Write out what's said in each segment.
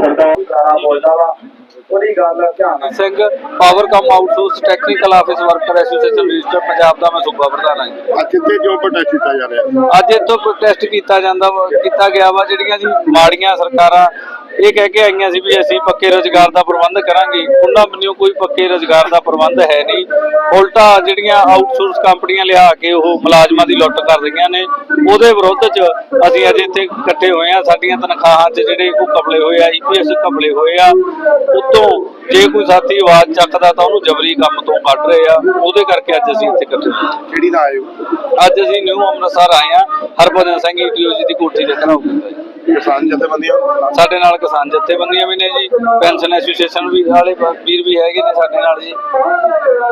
ਸਰਦਾਰ ਬੋਲਦਾ ਵਾ ਉਹਦੀ ਗੱਲ ਧਿਆਨ ਨਾਲ Singh power com outsource technical office worker association register Punjab ਦਾ ਮੈਂ ਸੂਬਾ ਪ੍ਰਧਾਨ ਹਾਂ ਜੀ। ਅੱਜ ਇੱਥੇ ਕਿਉਂ ਪ੍ਰੋਟੈਸਟ ਕੀਤਾ ਜਾ ਰਿਹਾ ਅੱਜ ਇੱਥੋਂ ਪ੍ਰੋਟੈਸਟ ਕੀਤਾ ਜਾਂਦਾ ਕੀਤਾ ਗਿਆ ਵਾ ਜਿਹੜੀਆਂ ਜੀ ਮਾੜੀਆਂ ਸਰਕਾਰਾਂ ਇਹ ਕਹਿ ਕੇ ਆਈਆਂ ਸੀ ਵੀ ਅਸੀਂ ਪੱਕੇ ਰੋਜ਼ਗਾਰ ਦਾ ਪ੍ਰਬੰਧ ਕਰਾਂਗੇ। ਉਹਨਾਂ ਬੰਨਿਓ ਕੋਈ ਪੱਕੇ ਰੋਜ਼ਗਾਰ ਦਾ ਪ੍ਰਬੰਧ ਹੈ ਨਹੀਂ। ਉਲਟਾ ਜਿਹੜੀਆਂ ਆਊਟਸੋਰਸ ਕੰਪਨੀਆਂ ਲਿਆ ਕੇ ਉਹ ਮੁਲਾਜ਼ਮਾਂ ਦੀ ਲੁੱਟ ਕਰ ਰਹੀਆਂ ਨੇ। ਉਹਦੇ ਵਿਰੁੱਧ 'ਚ ਅਸੀਂ ਅੱਜ ਇੱਥੇ ਇਕੱਠੇ ਹੋਏ ਆ ਸਾਡੀਆਂ ਤਨਖਾਹਾਂ 'ਚ ਜਿਹੜੇ ਉਹ ਕਪਲੇ ਹੋਏ ਆ ਈਪੀਐਸ ਕਪਲੇ ਹੋਏ ਆ। ਉਤੋਂ ਜੇ ਕੋਈ ਸਾਥੀ ਆਵਾਜ਼ ਚੱਕਦਾ ਤਾਂ ਉਹਨੂੰ ਜਬਰੀ ਕੰਮ ਤੋਂ ਕੱਢ ਰਹੇ ਆ। ਉਹਦੇ ਕਰਕੇ ਅੱਜ ਅਸੀਂ ਇੱਥੇ ਇਕੱਠੇ। ਕਿਹੜੀ ਦਾ ਆਇਓ ਅੱਜ ਅਸੀਂ ਨਿਊ ਅੰਮ੍ਰਿਤਸਰ ਆਏ ਆ ਹਰਭਜਨ ਸਿੰਘ ਈਟੀਓ ਜੀ ਦੀ ਕੋਠੀ ਦੇ ਘਰ ਹੋ। ਗਏ ਕਿਸਾਨ ਜਥੇਬੰਦੀਆਂ ਸਾਡੇ ਨਾਲ ਕਿਸਾਨ ਜਥੇਬੰਦੀਆਂ ਵੀ ਨੇ ਜੀ ਪੈਨਸ਼ਨ ਐਸੋਸੀਏਸ਼ਨ ਵੀ ਵਾਲੇ ਵੀਰ ਵੀ ਹੈਗੇ ਨੇ ਸਾਡੇ ਨਾਲ ਜੀ।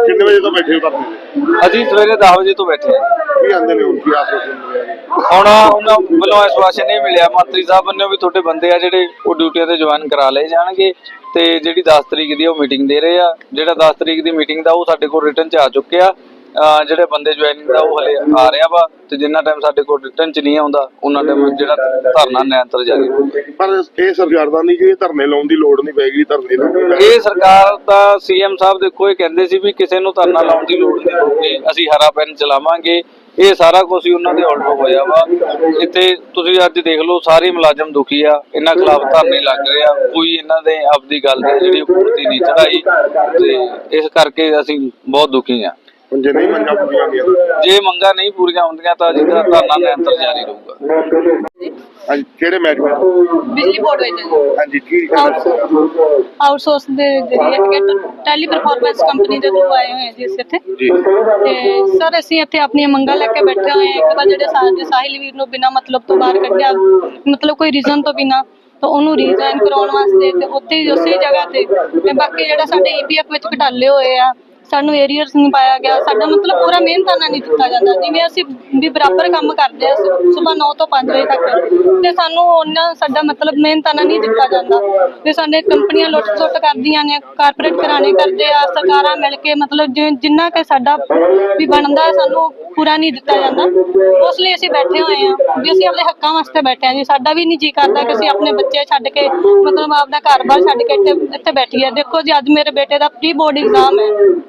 ਕਿੰਨੇ ਵਜੇ ਤੋਂ ਬੈਠੇ ਹੋ ਕਰਦੇ ਅਸੀਂ ਸਵੇਰੇ 10 ਵਜੇ ਤੋਂ ਬੈਠੇ ਕੀ ਆਂਦੇ ਨੇ ਹੁਣ ਕੀ ਮਿਲਿਆ ਹੁਣ ਉਹਨਾਂ ਵੱਲੋਂ ਆਸ਼ਵਾਸਨ ਇਹ ਮਿਲਿਆ। ਮੰਤਰੀ ਸਾਹਿਬ ਵੱਲੋਂ ਵੀ ਤੁਹਾਡੇ ਬੰਦੇ ਆ ਜਿਹੜੇ ਉਹ ਡਿਊਟੀਆਂ ਤੇ ਜੁਆਇਨ ਕਰਾ ਲਏ ਜਾਣਗੇ ਤੇ ਜਿਹੜੀ 10 ਤਰੀਕ ਦੀ ਉਹ ਮੀਟਿੰਗ ਦੇ ਰਹੇ ਆ। ਜਿਹੜਾ 10 ਤਰੀਕ ਦੀ ਮੀਟਿੰਗ ਦਾ ਉਹ ਸਾਡੇ ਕੋਲ ਰਿਟਰਨ ਚ ਆ ਚੁੱਕਿਆ ਜਿਹੜੇ ਬੰਦੇ ਜੁਆਇਨਿੰਗ ਦਾ ਉਹ ਹਲੇ ਆ ਰਿਹਾ ਵਾ ਤੇ ਜਿੰਨਾ ਟਾਈਮ ਸਾਡੇ ਕੋਲ ਰਿਟਰਨ ਚ ਨਹੀਂ ਆਉਂਦਾ ਉਹਨਾਂ ਟਾਈਮ ਜਿਹੜਾ ਧਰਨਾ ਨਿਰੰਤਰ ਜਾਰੀ ਪਰ ਇਹ ਸਰਕਾਰ ਦਾ ਨਹੀਂ ਕਿ ਧਰਨੇ ਲਾਉਣ ਦੀ ਲੋੜ ਨਹੀਂ ਪੈਗੀ ਧਰਨੇ ਲਾਉਣ ਇਹ ਸਰਕਾਰ ਦਾ ਸੀਐਮ ਸਾਹਿਬ ਦੇਖੋ ਇਹ ਕਹਿੰਦੇ ਸੀ ਵੀ ਕਿਸੇ ਨੂੰ ਧਰਨਾ ਲਾਉਣ ਦੀ ਲੋੜ ਨਹੀਂ ਹੋਊਗੀ ਅਸੀਂ ਹਰਾ ਪੈਨ ਚਲਾਵਾਂਗੇ। ਇਹ ਸਾਰਾ ਕੁਝ ਹੀ ਉਹਨਾਂ ਦੇ ਉਲਟ ਹੋਇਆ ਵਾ। ਇੱਥੇ ਤੁਸੀਂ ਅੱਜ ਦੇਖ ਲਓ ਸਾਰੇ ਮੁਲਾਜ਼ਮ ਦੁਖੀ ਆ ਇਹਨਾਂ ਖਿਲਾਫ ਧਰਨੇ ਲੱਗ ਰਹੇ ਆ। ਕੋਈ ਇਹਨਾਂ ਦੇ ਆਪਦੀ ਗੱਲ ਦੀ ਜਿਹੜੀ ਪੂਰਤੀ ਨਹੀਂ ਚੜਾਈ ਤੇ ਇਸ ਕਰਕੇ ਅਸੀਂ ਬਹੁਤ ਦੁਖੀ ਆ। ਹੁਣ ਜੇ ਨਹੀਂ ਮੰਗਾ ਪੂਰੀਆਂ ਹੁੰਦੀਆਂ ਤਾਂ- ਜੇ ਮੰਗਾਂ ਨਹੀਂ ਪੂਰੀਆਂ ਹੁੰਦੀਆਂ ਤਾਂ ਜਿਹੜਾ ਧਰਨਾ ਨਿਰੰਤਰ ਜਾਰੀ ਰਹੂਗਾ। ਹਾਂਜੀ ਕਿਹੜੇ ਮਹਿਕਮੇ ਬਿਜਲੀ ਬੋਰਡ ਵਿੱਚ। ਹਾਂਜੀ ਕੀ ਆਊਟਸੋਰਸ ਦੇ ਜਰੀਏ ਟੈਲੀ ਪਰਫਾਰਮੈਂਸ ਕੰਪਨੀ ਦੇ ਥਰੂ ਆਏ ਹੋਏ ਹਾਂ ਜੀ ਅਸੀਂ ਇੱਥੇ। ਜੀ। ਤੇ ਸਰ ਅਸੀਂ ਇੱਥੇ ਆਪਣੀਆਂ ਮੰਗਾਂ ਲੈ ਕੇ ਬੈਠੇ ਹੋਏ ਹਾਂ ਇੱਕ ਤਾਂ ਜਿਹੜੇ ਸਾਡੇ ਸਾਹਿਲ ਵੀਰ ਨੂੰ ਬਿਨਾਂ ਮਤਲਬ ਤੋਂ ਬਾਹਰ ਕੱਢਿਆ ਮਤਲਬ ਕੋਈ ਰੀਜ਼ਨ ਤੋਂ ਬਿਨਾਂ ਤਾਂ ਉਹਨੂੰ ਰੀਜ਼ਾਈਨ ਕਰਾਉਣ ਵਾਸਤੇ ਤੇ ਉੱਥੇ ਹੀ ਉਸੇ ਜਗ੍ਹਾ ਤੇ। ਤੇ ਬਾਕੀ ਜਿਹੜਾ ਸਾਡੇ ਈਪੀਐਫ ਵਿੱਚ ਘਟਾਲੇ ਹੋਏ ਆ ਸਾਨੂੰ ਏਰੀਅਰਸ ਨਹੀਂ ਪਾਇਆ ਗਿਆ। ਸਾਡਾ ਮਤਲਬ ਪੂਰਾ ਮਿਹਨਤਾਨਾ ਨਹੀਂ ਦਿੱਤਾ ਜਾਂਦਾ। ਜਿਵੇਂ ਅਸੀਂ ਵੀ ਬਰਾਬਰ ਕੰਮ ਕਰਦੇ ਆ ਸਵੇਰ 9 ਤੋਂ 5 ਵਜੇ ਤੱਕ। ਤੇ ਸਾਨੂੰ ਉਹਨਾਂ ਸਾਡਾ ਮਤਲਬ ਮਿਹਨਤਾਨਾ ਨਹੀਂ ਦਿੱਤਾ ਜਾਂਦਾ। ਤੇ ਸਾਡੇ ਕੰਪਨੀਆਂ ਲੁੱਟ ਸੁੱਟ ਕਰਦੀਆਂ ਨੇ ਕਾਰਪੋਰੇਟ ਘਰਾਣੇ ਕਰਦੇ ਆ ਸਰਕਾਰਾਂ ਮਿਲ ਕੇ ਮਤਲਬ ਜਿੰਨਾ ਕਿ ਸਾਡਾ ਵੀ ਬਣਦਾ ਹੈ, ਸਾਨੂੰ ਪੂਰਾ ਨਹੀਂ ਦਿੱਤਾ ਜਾਂਦਾ। ਉਸ ਲਈ ਅਸੀਂ ਬੈਠੇ ਹੋਏ ਆ। ਵੀ ਅਸੀਂ ਆਪਣੇ ਹੱਕਾਂ ਵਾਸਤੇ ਬੈਠੇ ਆ। ਜੀ ਸਾਡਾ ਵੀ ਨਹੀਂ ਜੀ ਕਰਦਾ ਕਿ ਅਸੀਂ ਆਪਣੇ ਬੱਚੇ ਛੱਡ ਕੇ ਮਤਲਬ ਆਪਣਾ ਘਰ-ਬਾਰ ਛੱਡ ਕੇ ਇੱਥੇ ਬੈਠੀਏ। ਦੇਖੋ ਜੀ ਅੱਜ ਮੇਰੇ ਬੇਟੇ ਦਾ ਪ੍ਰੀ ਬੋਰਡ ਐਗਜ਼ਾਮ ਹੈ।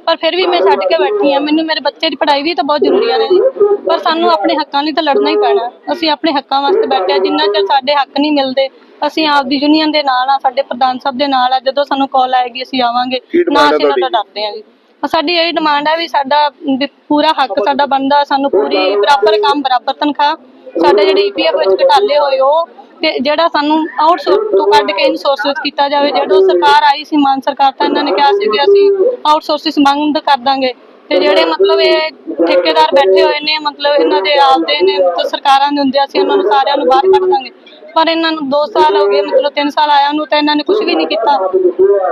ਪਰ ਫਿਰ ਵੀ ਮੈਂ ਛੱਡ ਕੇ ਬੈਠੀ ਆ ਮੈਨੂੰ ਮੇਰੇ ਬੱਚੇ ਦੀ ਪੜ੍ਹਾਈ ਵੀ ਤਾਂ ਬਹੁਤ ਜ਼ਰੂਰੀ ਹੈ ਨਾ ਜੀ। ਪਰ ਸਾਨੂੰ ਆਪਣੇ ਹੱਕਾਂ ਲਈ ਤਾਂ ਲੜਨਾ ਹੀ ਪੈਣਾ। ਅਸੀਂ ਆਪਣੇ ਹੱਕਾਂ ਵਾਸਤੇ ਬੈਠੇ ਆ ਜਿੰਨਾ ਚਿਰ ਸਾਡੇ ਹੱਕ ਨਹੀਂ ਮਿਲਦੇ ਅਸੀਂ ਆਪਦੀ ਯੂਨੀਅਨ ਦੇ ਨਾਲ ਆ ਸਾਡੇ ਪ੍ਰਧਾਨ ਸਾਹਿਬ ਦੇ ਨਾਲ ਆ। ਜਦੋਂ ਸਾਨੂੰ ਕਾਲ ਆਏਗੀ ਅਸੀਂ ਆਵਾਂਗੇ। ਨਾ ਅਸੀਂ ਇਹਨਾਂ ਤੋਂ? ਡਰਦੇ ਆ ਜੀ। ਸਾਡੀ ਇਹ ਡਿਮਾਂਡ ਹੈ ਵੀ ਸਾਡਾ ਵੀ ਪੂਰਾ ਹੱਕ ਸਾਡਾ ਬਣਦਾ ਸਾਨੂੰ ਪੂਰੀ ਬਰਾਬਰ ਕੰਮ ਬਰਾਬਰ ਤਨਖਾਹ ਸਾਡੇ ਜਿਹੜੇ ਈਪੀਐਫ ਵਿੱਚ ਘਟਾਲੇ ਹੋਏ ਉਹ ਤੇ ਜਿਹੜਾ ਸਾਨੂੰ ਆਊਟਸੋਰਸ ਤੋਂ ਕੱਢ ਕੇ ਇਨਸੋਰਸ ਕੀਤਾ ਜਾਵੇ ਜਦੋਂ ਸਰਕਾਰ ਆਈ ਸੀ ਮਾਨ ਸਰਕਾਰ ਤਾਂ ਇਹਨਾਂ ਨੇ ਕਿਹਾ ਸੀ ਕਿ ਅਸੀਂ ਆਊਟਸੋਰਸਿਸ ਬੰਦ ਕਰ ਦਾਂਗੇ। ਤੇ ਜਿਹੜੇ ਮਤਲਬ ਇਹ ਠੇਕੇਦਾਰ ਬੈਠੇ ਹੋਏ ਨੇ ਮਤਲਬ ਇਹਨਾਂ ਦੇ ਆਪਦੇ ਨੇ ਮਤਲਬ ਸਰਕਾਰਾਂ ਦੇ ਹੁੰਦੇ ਆ, ਅਸੀਂ ਉਹਨਾਂ ਨੂੰ ਸਾਰਿਆਂ ਨੂੰ ਬਾਹਰ ਕੱਢ ਦਾਂਗੇ। ਪਰ ਇਹਨਾਂ ਨੂੰ 2 ਸਾਲ ਹੋ ਗਏ, ਮਤਲਬ 3 ਸਾਲ ਆਇਆ ਨੂੰ ਤਾਂ ਇਹਨਾਂ ਨੇ ਕੁਝ ਵੀ ਨਹੀਂ ਕੀਤਾ।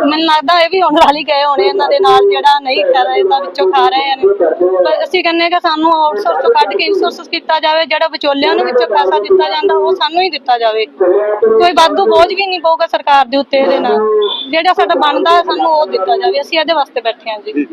ਮੈਨੂੰ ਲੱਗਦਾ ਇਹ ਵੀ ਹੁਣ ਰਲ ਗਏ ਹੋਣੇ ਇਹਨਾਂ ਦੇ ਨਾਲ, ਜਿਹੜਾ ਨਹੀਂ ਕਰ ਰਹੇ, ਤਾਂ ਵਿੱਚੋਂ ਖਾ ਰਹੇ ਨੇ ਪਰ ਅਸੀਂ ਕਹਿੰਦੇ ਕਿ ਸਾਨੂੰ ਆਊਟਸੋਰਸ ਤੋਂ ਕੱਢ ਕੇ ਇਨਸੋਰਸ ਕੀਤਾ ਜਾਵੇ, ਜਿਹੜਾ ਵਿਚੋਲਿਆਂ ਨੂੰ ਵਿੱਚੋਂ ਪੈਸਾ ਦਿੱਤਾ ਜਾਂਦਾ, ਉਹ ਸਾਨੂੰ ਹੀ ਦਿੱਤਾ ਜਾਵੇ। ਕੋਈ ਵਾਧੂ ਬੋਝ ਵੀ ਨਹੀਂ ਪਊਗਾ ਸਰਕਾਰ ਦੇ ਉੱਤੇ ਇਹਦੇ ਨਾਲ। ਜਿਹੜਾ ਸਾਡਾ ਬਣਦਾ, ਸਾਨੂੰ ਉਹ ਦਿੱਤਾ ਜਾਵੇ। ਅਸੀਂ ਇਹਦੇ ਵਾਸਤੇ ਬੈਠੇ ਹਾਂ ਜੀ।